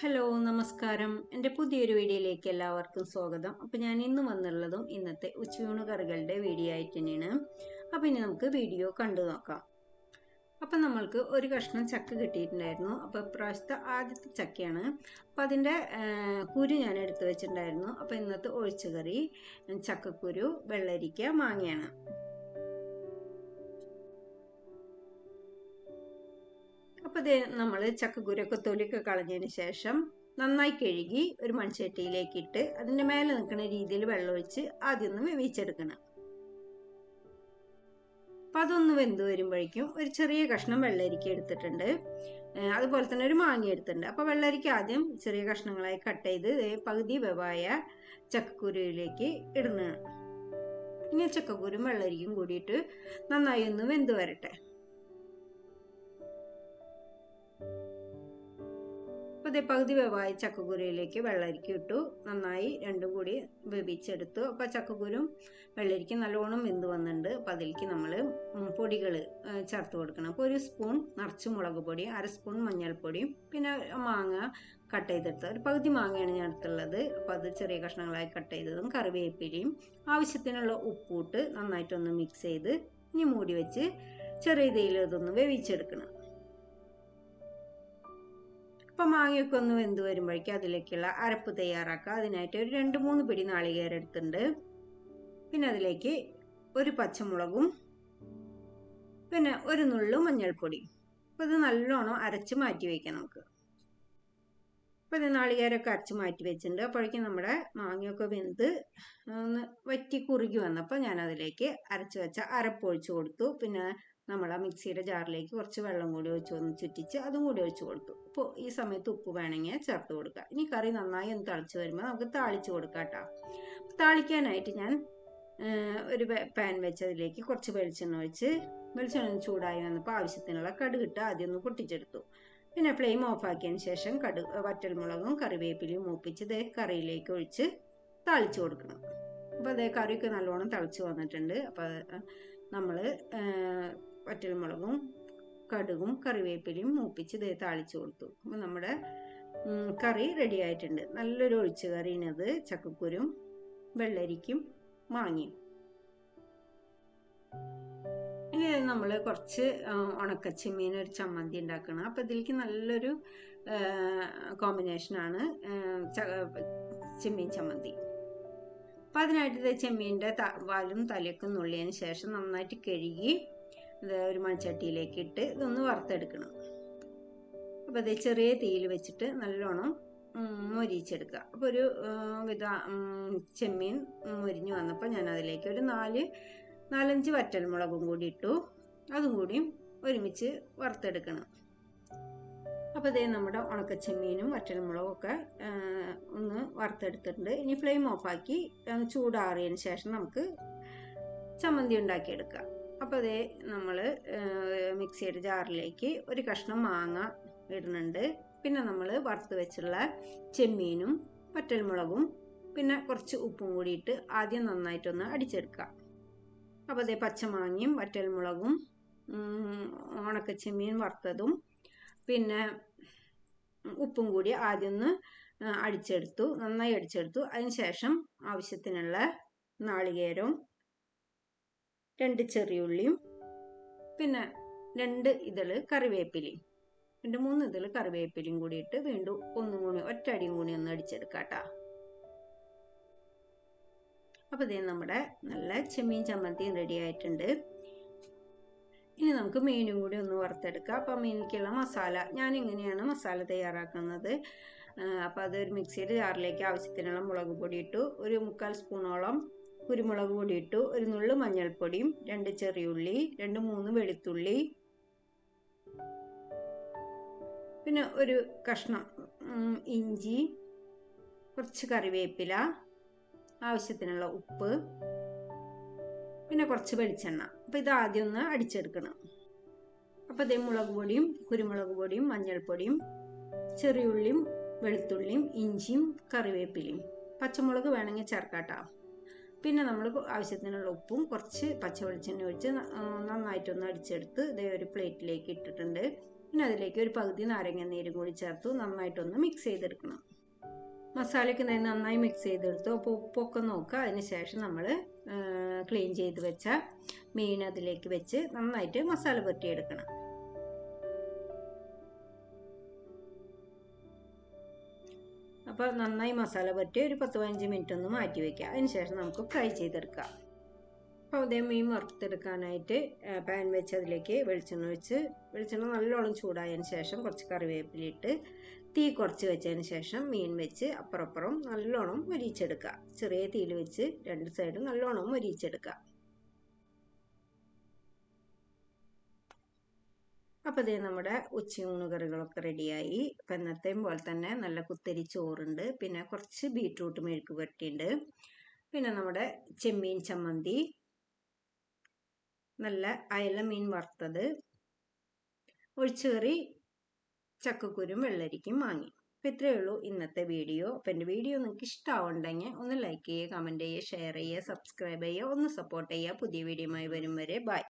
Hello നമസ്കാരം. എന്റെ പുതിയൊരു വീഡിയോയിലേക്ക് എല്ലാവർക്കും സ്വാഗതം. അപ്പോൾ ഞാൻ ഇന്ന് വന്നുള്ളതും ഇന്നത്തെ ഉച്ചയൂണ് കറികളുടെ വീഡിയോ ആയിട്ട് തന്നെയാണ്. അപ്പോൾ ഇനി നമുക്ക് വീഡിയോ കണ്ടു നോക്കാം. അപ്പം നമ്മൾക്ക് ഒരു കഷ്ണം ചക്ക കിട്ടിയിട്ടുണ്ടായിരുന്നു. അപ്പോൾ ഇപ്രാവശ്യത്തെ ആദ്യത്തെ ചക്കയാണ്. അപ്പോൾ അതിന്റെ കുരു ഞാൻ എടുത്തു വെച്ചിട്ടുണ്ടായിരുന്നു. അപ്പോൾ ഇന്നത്തെ ഒഴിച്ചുകറി ചക്കക്കുരു വെള്ളരിക്ക മാങ്ങയാണ്. അപ്പോൾ ഇത് നമ്മൾ ചക്കക്കുരൊക്കെ തൊലിയൊക്കെ കളഞ്ഞതിന് ശേഷം നന്നായി കഴുകി ഒരു മൺചട്ടിയിലേക്ക് ഇട്ട് അതിന്റെ മേലെ നിൽക്കുന്ന രീതിയിൽ വെള്ളമൊഴിച്ച് ആദ്യം ഒന്ന് വേവിച്ചെടുക്കണം. അപ്പം അതൊന്ന് വെന്ത് വരുമ്പോഴേക്കും ഒരു ചെറിയ കഷ്ണം വെള്ളരിക്ക എടുത്തിട്ടുണ്ട്. അതുപോലെ തന്നെ ഒരു മാങ്ങ എടുത്തിട്ടുണ്ട്. അപ്പോൾ വെള്ളരിക്ക ആദ്യം ചെറിയ കഷ്ണങ്ങളായി കട്ട് ചെയ്ത് പകുതി വെവായ ചക്കക്കുരുവിലേക്ക് ഇടുന്നതാണ്. ഇനി ചക്കക്കുരും വെള്ളരിക്കും കൂടിയിട്ട് നന്നായി ഒന്ന് വെന്ത് വരട്ടെ. അപ്പോൾ പകുതി വേവായ ചക്കക്കുരുയിലേക്ക് വെള്ളരിക്ക ഇട്ടു. നന്നായി രണ്ടും കൂടി വേവിച്ചെടുത്തു. അപ്പോൾ ചക്കക്കുരും വെള്ളരിക്കും നല്ലോണം വെന്ത് വന്നിട്ടുണ്ട്. അപ്പോൾ അതിലേക്ക് നമ്മൾ പൊടികൾ ചേർത്ത് കൊടുക്കണം. അപ്പോൾ ഒരു സ്പൂൺ നിറച്ച് മുളക് പൊടി അര സ്പൂൺ മഞ്ഞൾപ്പൊടിയും പിന്നെ മാങ്ങ കട്ട് ചെയ്തെടുത്ത്. ഒരു പകുതി മാങ്ങയാണ് ഞാൻ എടുത്തുള്ളത്. അപ്പോൾ അത് ചെറിയ കഷ്ണങ്ങളായി കട്ട് ചെയ്തതും കറിവേപ്പിലയും ആവശ്യത്തിനുള്ള ഉപ്പൂട്ട് നന്നായിട്ടൊന്ന് മിക്സ് ചെയ്ത് ഇനി മൂടി വെച്ച് ചെറിയ തീയിൽ ഇതൊന്ന് വേവിച്ചെടുക്കണം. അപ്പം മാങ്ങയൊക്കെ ഒന്ന് വെന്ത് വരുമ്പോഴേക്കും അതിലേക്കുള്ള അരപ്പ് തയ്യാറാക്കുക. അതിനായിട്ട് ഒരു രണ്ട് മൂന്ന് പിടി നാളികേരം എടുത്തിട്ടുണ്ട്. പിന്നെ അതിലേക്ക് ഒരു പച്ചമുളകും പിന്നെ ഒരു നുള്ളു മഞ്ഞൾപ്പൊടി. അപ്പോൾ ഇത് നല്ലോണം അരച്ച് മാറ്റി വയ്ക്കാം നമുക്ക്. അപ്പോൾ ഇത് നാളികേരമൊക്കെ അരച്ച് മാറ്റി വെച്ചിട്ടുണ്ട്. അപ്പോഴേക്കും നമ്മുടെ മാങ്ങയൊക്കെ വെന്ത് ഒന്ന് വറ്റി കുറുകി വന്നപ്പോൾ ഞാൻ അതിലേക്ക് അരച്ച് വെച്ച അരപ്പ് ഒഴിച്ച് കൊടുത്തു. പിന്നെ നമ്മൾ ആ മിക്സിയുടെ ജാറിലേക്ക് കുറച്ച് വെള്ളം കൂടി ഒഴിച്ച് ഒന്ന് ചുറ്റിച്ച് അതും കൂടി ഒഴിച്ച് കൊടുത്തു. അപ്പോൾ ഈ സമയത്ത് ഉപ്പ് വേണമെങ്കിൽ ചേർത്ത് കൊടുക്കുക ഇനി കറി നന്നായി ഒന്ന് തിളച്ച് വരുമ്പോൾ നമുക്ക് താളിച്ച് കൊടുക്കാം കേട്ടോ. താളിക്കാനായിട്ട് ഞാൻ ഒരു പാൻ വെച്ച് അതിലേക്ക് കുറച്ച് വെളിച്ചെണ്ണ ഒഴിച്ച് വെളിച്ചെണ്ണ ചൂടായി വന്നപ്പോൾ ആവശ്യത്തിനുള്ള കടുകിട്ട് ആദ്യം ഒന്ന് പൊട്ടിച്ചെടുത്തു. പിന്നെ ഫ്ലെയിം ഓഫ് ഓഫാക്കിയതിന് ശേഷം കടു വറ്റൽമുളകും കറിവേപ്പിലയും മൂപ്പിച്ച് ഇതേ കറിയിലേക്ക് ഒഴിച്ച് താളിച്ച് കൊടുക്കണം. അപ്പോൾ അതേ കറിയൊക്കെ നല്ലോണം തിളച്ച് വന്നിട്ടുണ്ട്. അപ്പോൾ നമ്മൾ വറ്റൽമുളകും കടുകും കറിവേപ്പിലയും മൂപ്പിച്ച് ഇത് താളിച്ചു കൊടുത്തു. അപ്പോൾ നമ്മുടെ കറി റെഡി ആയിട്ടുണ്ട്. നല്ലൊരു ഒഴിച്ചു കറിയിനത് ചക്കക്കുരും വെള്ളരിക്കും മാങ്ങയും. ഇനി നമ്മൾ കുറച്ച് ഉണക്കച്ചിമ്മീൻ ഒരു ചമ്മന്തി ഉണ്ടാക്കണം. അപ്പോൾ ഇതിലേക്ക് നല്ലൊരു കോമ്പിനേഷനാണ് ചെമ്മീൻ ചമ്മന്തി. അപ്പോൾ അതിനായിട്ട് ചെമ്മീന്റെ വാലും തലയൊക്കെ നുള്ളിയതിന് ശേഷം നന്നായിട്ട് കഴുകി ഒരു മൺചട്ടിയിലേക്ക് ഇട്ട് ഇതൊന്ന് വറുത്തെടുക്കണം. അപ്പോൾ ഇത് ചെറിയ തീയിൽ വെച്ചിട്ട് നല്ലോണം മൊരിച്ചെടുക്കുക അപ്പോൾ ഒരു വിധ ചെമ്മീൻ മൊരിഞ്ഞു വന്നപ്പോൾ ഞാൻ അതിലേക്ക് ഒരു നാല് നാലഞ്ച് വറ്റൽമുളകും കൂടി ഇട്ടു. അതും കൂടിയും ഒരുമിച്ച് വറുത്തെടുക്കണം. അപ്പോൾ ഇതേ നമ്മുടെ ഉണക്കച്ചെമ്മീനും വറ്റൽമുളകും ഒക്കെ ഒന്ന് വറുത്തെടുത്തിട്ടുണ്ട്. ഇനി ഫ്ലെയിം ഓഫാക്കി ചൂടാറിയതിന് ശേഷം നമുക്ക് ചമ്മന്തി ഉണ്ടാക്കിയെടുക്കാം. അപ്പോൾ അതേ നമ്മൾ മിക്സിയുടെ ജാറിലേക്ക് ഒരു കഷ്ണം മാങ്ങ ഇടുന്നുണ്ട്. പിന്നെ നമ്മൾ വറുത്ത് വെച്ചുള്ള ചെമ്മീനും വറ്റൽമുളകും പിന്നെ കുറച്ച് ഉപ്പും കൂടിയിട്ട് ആദ്യം നന്നായിട്ടൊന്ന് അടിച്ചെടുക്കുക. അപ്പോൾ അതേ പച്ചമാങ്ങയും വറ്റൽമുളകും ഉണക്കച്ചെമ്മീൻ വറുത്തതും പിന്നെ ഉപ്പും കൂടി ആദ്യം ഒന്ന് അടിച്ചെടുത്തു നന്നായി അടിച്ചെടുത്തു. അതിന് ശേഷം ആവശ്യത്തിനുള്ള നാളികേരവും രണ്ട് ചെറിയുള്ളിയും പിന്നെ രണ്ട് ഇതൾ കറിവേപ്പിലയും. രണ്ട് മൂന്ന് ഇതൾ കറിവേപ്പിലയും കൂടി ഇട്ട് വീണ്ടും ഒന്നും കൂടി ഒറ്റടിയും കൂടി ഒന്ന് അടിച്ചെടുക്കാം കേട്ടോ. അപ്പോൾ ഇതേ നമ്മുടെ നല്ല ചെമ്മീൻ ചമ്മന്തിയും റെഡി ആയിട്ടുണ്ട്. ഇനി നമുക്ക് മീനും കൂടി ഒന്ന് വറുത്തെടുക്കാം. അപ്പോൾ മീനിലേക്കുള്ള മസാല ഞാൻ ഇങ്ങനെയാണ് മസാല തയ്യാറാക്കുന്നത്. അപ്പോൾ അതൊരു മിക്സിയുടെ ജാറിലേക്ക് ആവശ്യത്തിനുള്ള മുളക് പൊടി ഇട്ടു. ഒരു മുക്കാൽ സ്പൂണോളം കുരുമുളക് പൊടി ഇട്ടു ഒരു നുള്ളു മഞ്ഞൾപ്പൊടിയും രണ്ട് ചെറിയുള്ളി രണ്ട് മൂന്ന് വെളുത്തുള്ളി പിന്നെ ഒരു കഷ്ണം ഇഞ്ചി കുറച്ച് കറിവേപ്പില ആവശ്യത്തിനുള്ള ഉപ്പ് പിന്നെ കുറച്ച് വെളിച്ചെണ്ണ. അപ്പോൾ ഇത് ആദ്യം ഒന്ന് അടിച്ചെടുക്കണം. അപ്പോൾ ഇതേ മുളക് പൊടിയും കുരുമുളക് പൊടിയും മഞ്ഞൾപ്പൊടിയും ചെറിയുള്ളിയും വെളുത്തുള്ളിയും ഇഞ്ചിയും കറിവേപ്പിലയും. പച്ചമുളക് വേണമെങ്കിൽ ചേർക്കാട്ടോ. പിന്നെ നമ്മൾ ആവശ്യത്തിനുള്ള ഉപ്പും കുറച്ച് പച്ച വെളിച്ചെണ്ണ ഒഴിച്ച് നന്നായിട്ടൊന്ന് അടിച്ചെടുത്ത് ഇതേ ഒരു പ്ലേറ്റിലേക്ക് ഇട്ടിട്ടുണ്ട്. പിന്നെ അതിലേക്ക് ഒരു പകുതി നാരങ്ങ നീരും കൂടി ചേർത്ത് നന്നായിട്ടൊന്ന് മിക്സ് ചെയ്തെടുക്കണം. മസാലയ്ക്ക് നന്നായി മിക്സ് ചെയ്തെടുത്തു. അപ്പോൾ ഉപ്പൊക്കെ നോക്കുക. അതിന് ശേഷം നമ്മൾ ക്ലീൻ ചെയ്ത് വെച്ച മീൻ അതിലേക്ക് വെച്ച് നന്നായിട്ട് മസാല പുരട്ടിയെടുക്കണം. അപ്പോൾ നന്നായി മസാല പറ്റി ഒരു പത്ത് പതിനഞ്ച് മിനിറ്റ് ഒന്ന് മാറ്റി വയ്ക്കുക അതിന് ശേഷം നമുക്ക് ഫ്രൈ ചെയ്തെടുക്കാം. അപ്പോൾ അതേ മീൻ വറുത്തെടുക്കാനായിട്ട് പാൻ വെച്ച് അതിലേക്ക് വെളിച്ചെണ്ണ വെച്ച് വെളിച്ചെണ്ണ നല്ലോണം ചൂടായതിന് ശേഷം കുറച്ച് കറിവേപ്പിലിട്ട് തീ കുറച്ച് വെച്ചതിന് ശേഷം മീൻ വെച്ച് അപ്പുറപ്പുറം നല്ലോണം മൊരിച്ചെടുക്കുക ചെറിയ തീയിൽ വെച്ച് രണ്ട് സൈഡും നല്ലോണം മൊരിച്ചെടുക്കുക അപ്പോൾ ഇതേ നമ്മുടെ ഉച്ചയൂണ് കറികളൊക്കെ റെഡിയായി. അപ്പം എന്നത്തെയും പോലെ തന്നെ നല്ല കുത്തരി ചോറുണ്ട്. പിന്നെ കുറച്ച് ബീട്രൂട്ട് മെഴുക്ക് പുരട്ടിയുണ്ട്. പിന്നെ നമ്മുടെ ചെമ്മീൻ ചമ്മന്തി. നല്ല അയല മീൻ വറുത്തത്. ഒഴിച്ചുകറി ചക്കക്കുരും വെള്ളരിക്കും വാങ്ങി അപ്പം ഇത്രയേ ഉള്ളൂ ഇന്നത്തെ വീഡിയോ. അപ്പം എന്റെ വീഡിയോ നിങ്ങൾക്ക് ഇഷ്ടമാവുണ്ടെങ്കിൽ ഒന്ന് ലൈക്ക് ചെയ്യുക കമന്റ് ചെയ്യുക ഷെയർ ചെയ്യുക സബ്സ്ക്രൈബ് ചെയ്യുക ഒന്ന് സപ്പോർട്ട് ചെയ്യുക. പുതിയ വീഡിയോയുമായി വരും വരെ. ബൈ.